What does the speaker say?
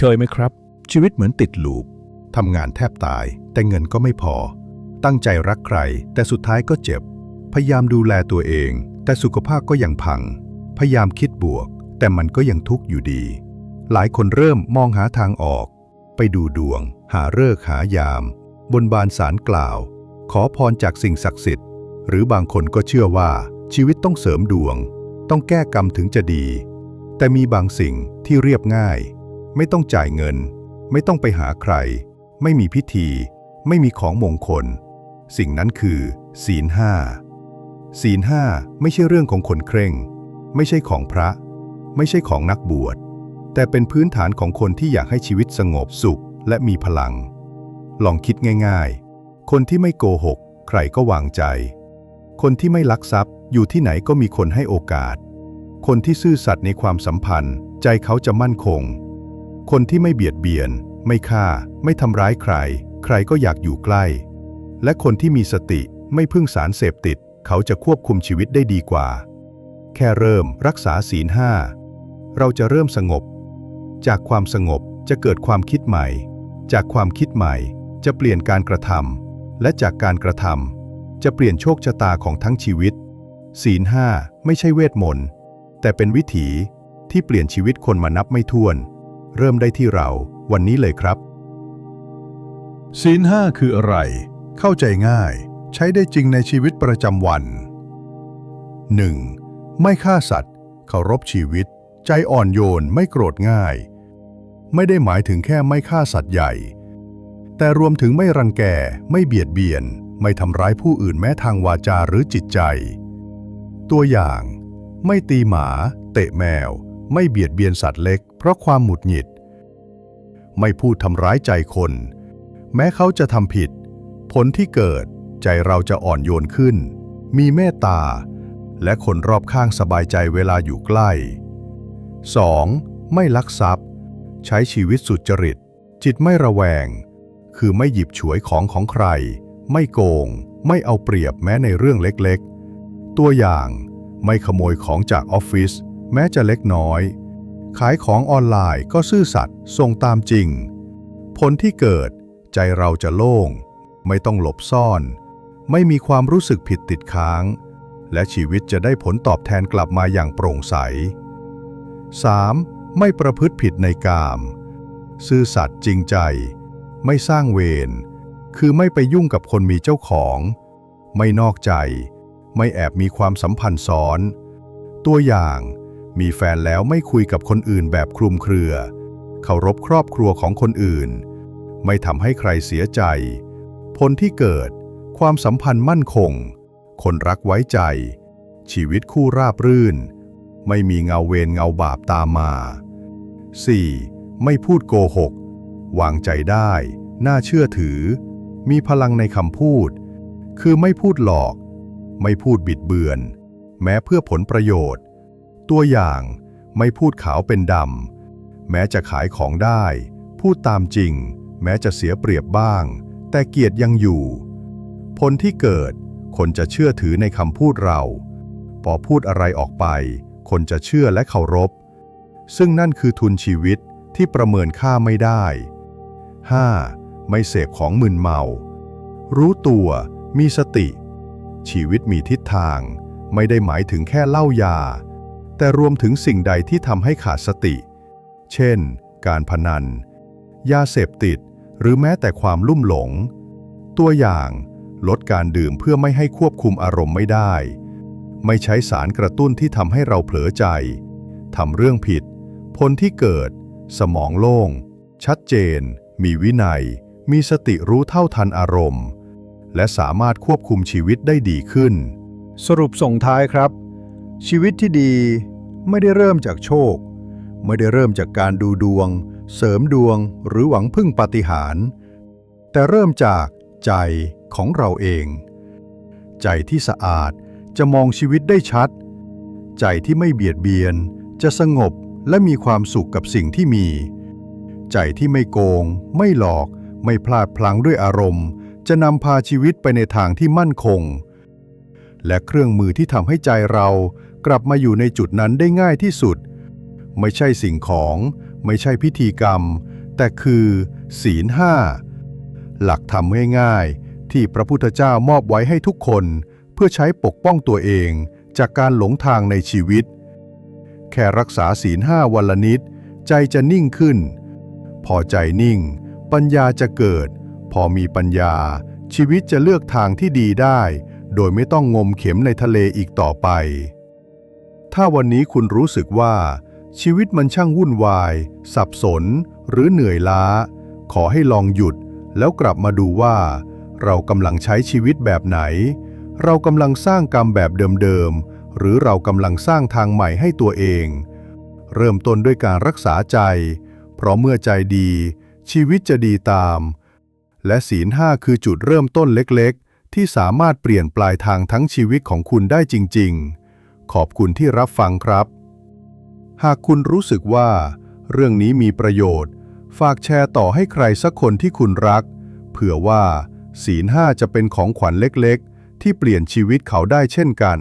เคยไหมครับ ชีวิตเหมือนติดลูปทำงานแทบตาย แต่เงินก็ไม่พอ ตั้งใจรักใคร แต่สุดท้ายก็เจ็บ พยายามดูแลตัวเอง แต่สุขภาพก็ยังพัง พยายามคิดบวก แต่มันก็ยังทุกข์อยู่ดี หลายคนเริ่มมองหาทางออก ไปดูดวง หาเลิกหายาม บนบานสารกล่าว ขอพรจากสิ่งศักดิ์สิทธิ์ หรือบางคนก็เชื่อว่าชีวิตต้องเสริมดวง ต้องแก้กรรมถึงจะดี แต่มีบางสิ่งที่เรียบง่าย ไม่ต้องจ่ายเงิน ไม่ต้องไปหาใคร ไม่มีพิธี ไม่มีของมงคล สิ่งนั้นคือ ศีลห้าศีลห้าไม่ใช่เรื่องของคนเคร่ง ไม่ใช่ของพระ ไม่ใช่ของนักบวช แต่เป็นพื้นฐานของคนที่อยากให้ชีวิตสงบสุขและมีพลัง ลองคิดง่ายๆ คนที่ไม่โกหก ใครก็วางใจ คนที่ไม่ลักทรัพย์ อยู่ที่ไหนก็มีคนให้โอกาส คนที่ซื่อสัตย์ในความสัมพันธ์ ใจเขาจะมั่นคง คนที่ไม่เบียดเบียน ไม่ฆ่า ไม่ทำร้ายใคร ใครก็อยากอยู่ใกล้ และคนที่มีสติไม่พึ่งสารเสพติด เขาจะควบคุมชีวิตได้ดีกว่า แค่เริ่มรักษาศีลห้าเราจะเริ่มสงบ จากความสงบจะเกิดความคิดใหม่ จากความคิดใหม่จะเปลี่ยนการกระทำและจากการกระทำจะเปลี่ยนโชคชะตาของทั้งชีวิต ศีลห้าไม่ใช่เวทมนต์แต่เป็นวิถีที่เปลี่ยนชีวิตคนมานับไม่ถ้วน เริ่มได้ที่เราวันนี้เลยครับ ศีลห้าคืออะไร เข้าใจง่าย ใช้ได้จริงในชีวิตประจำวัน 1. ไม่ฆ่าสัตว์ เคารพชีวิต ใจอ่อนโยนไม่โกรธง่าย ไม่ได้หมายถึงแค่ไม่ฆ่าสัตว์ใหญ่ แต่รวมถึงไม่รังแก ไม่เบียดเบียน ไม่ทำร้ายผู้อื่นแม้ทางวาจาหรือจิตใจ ตัวอย่าง ไม่ตีหมา เตะแมว ไม่เบียดเบียนสัตว์เล็ก เพราะความหมุดหงิด ไม่พูดทำร้ายใจคน แม้เขาจะทำผิด ผลที่เกิดใจเราจะอ่อนโยนขึ้น มีเมตตา และคนรอบข้างสบายใจเวลาอยู่ใกล้ 2. ไม่ลักทรัพย์ ใช้ชีวิตสุจริต จิตไม่ระแวง คือไม่หยิบฉวยของของใคร ไม่โกง ไม่เอาเปรียบแม้ในเรื่องเล็กๆ ตัวอย่าง ไม่ขโมยของจากออฟฟิศ แม้จะเล็กน้อย ขายของออนไลน์ก็ซื่อสัตย์ส่งตามจริง ผลที่เกิดใจเราจะโล่ง ไม่ต้องหลบซ่อน ไม่มีความรู้สึกผิดติดค้าง และชีวิตจะได้ผลตอบแทนกลับมาอย่างโปร่งใส 3. ไม่ประพฤติผิดในกาม ซื่อสัตย์จริงใจ ไม่สร้างเวร คือไม่ไปยุ่งกับคนมีเจ้าของ ไม่นอกใจ ไม่แอบมีความสัมพันธ์ซ้อน ตัวอย่าง มีแฟนแล้วไม่คุยกับคนอื่นแบบคลุมเครือ เคารพครอบครัวของคนอื่น ไม่ทำให้ใครเสียใจ ผลที่เกิด ความสัมพันธ์มั่นคง คนรักไว้ใจ ชีวิตคู่ราบรื่น ไม่มีเงาเวรเงาบาปตามมา 4. ไม่พูดโกหก วางใจได้ น่าเชื่อถือ มีพลังในคำพูด คือไม่พูดหลอก ไม่พูดบิดเบือน แม้เพื่อผลประโยชน์ ตัวอย่างไม่พูดขาวเป็นดำ แม้จะขายของได้ พูดตามจริง แม้จะเสียเปรียบบ้าง แต่เกียรติยังอยู่ ผลที่เกิด คนจะเชื่อถือในคำพูดเรา พอพูดอะไรออกไป คนจะเชื่อและเคารพ ซึ่งนั่นคือทุนชีวิตที่ประเมินค่าไม่ได้ 5. ไม่เสพของมึนเมา รู้ตัวมีสติ ชีวิตมีทิศทาง ไม่ได้หมายถึงแค่เล้ายา แต่รวมถึงสิ่งใดที่ทำให้ขาดสติ เช่น การพนัน ยาเสพติด หรือแม้แต่ความลุ่มหลง ตัวอย่าง ลดการดื่มเพื่อไม่ให้ควบคุมอารมณ์ไม่ได้ ไม่ใช้สารกระตุ้นที่ทำให้เราเผลอใจ ทำเรื่องผิด ผลที่เกิด สมองโล่ง ชัดเจน มีวินัย มีสติรู้เท่าทันอารมณ์ และสามารถควบคุมชีวิตได้ดีขึ้น สรุปส่งท้ายครับ ชีวิตที่ดีไม่ได้เริ่มจากโชค ไม่ได้เริ่มจากการดูดวง เสริมดวงหรือหวังพึ่งปาฏิหาริย์แต่เริ่มจากใจของเราเอง ใจที่สะอาดจะมองชีวิตได้ชัด ใจที่ไม่เบียดเบียน จะสงบและมีความสุขกับสิ่งที่มี ใจที่ไม่โกง ไม่หลอก ไม่พลาดพลั้งด้วยอารมณ์ จะนำพาชีวิตไปในทางที่มั่นคง และเครื่องมือที่ทำให้ใจเรากลับมาอยู่ในจุดนั้นได้ง่ายที่สุด ไม่ใช่สิ่งของ ไม่ใช่พิธีกรรม แต่คือ ศีลห้าหลักธรรมง่ายๆ ที่พระพุทธเจ้ามอบไว้ให้ทุกคนเพื่อใช้ปกป้องตัวเองจากการหลงทางในชีวิต แค่รักษาศีลห้าวันละนิด ใจจะนิ่งขึ้น พอใจนิ่ง ปัญญาจะเกิด พอมีปัญญาชีวิตจะเลือกทางที่ดีได้ โดยไม่ต้องงมเข็มในทะเลอีกต่อไป ถ้าวันนี้คุณรู้สึกว่า ชีวิตมันช่างวุ่นวาย สับสน หรือเหนื่อยล้า ขอให้ลองหยุด แล้วกลับมาดูว่า เรากำลังใช้ชีวิตแบบไหน เรากำลังสร้างกรรมแบบเดิมๆ หรือเรากำลังสร้างทางใหม่ให้ตัวเอง เริ่มต้นด้วยการรักษาใจ เพราะเมื่อใจดี ชีวิตจะดีตาม และศีลห้าคือจุดเริ่มต้นเล็กๆ ที่สามารถเปลี่ยนปลายทางทั้งชีวิตของคุณได้จริง ๆ ขอบคุณที่รับฟังครับ หากคุณรู้สึกว่า เรื่องนี้มีประโยชน์ ฝากแชร์ต่อให้ใครสักคนที่คุณรัก เผื่อว่า ศีลห้าจะเป็นของขวัญเล็กๆ ที่เปลี่ยนชีวิตเขาได้เช่นกัน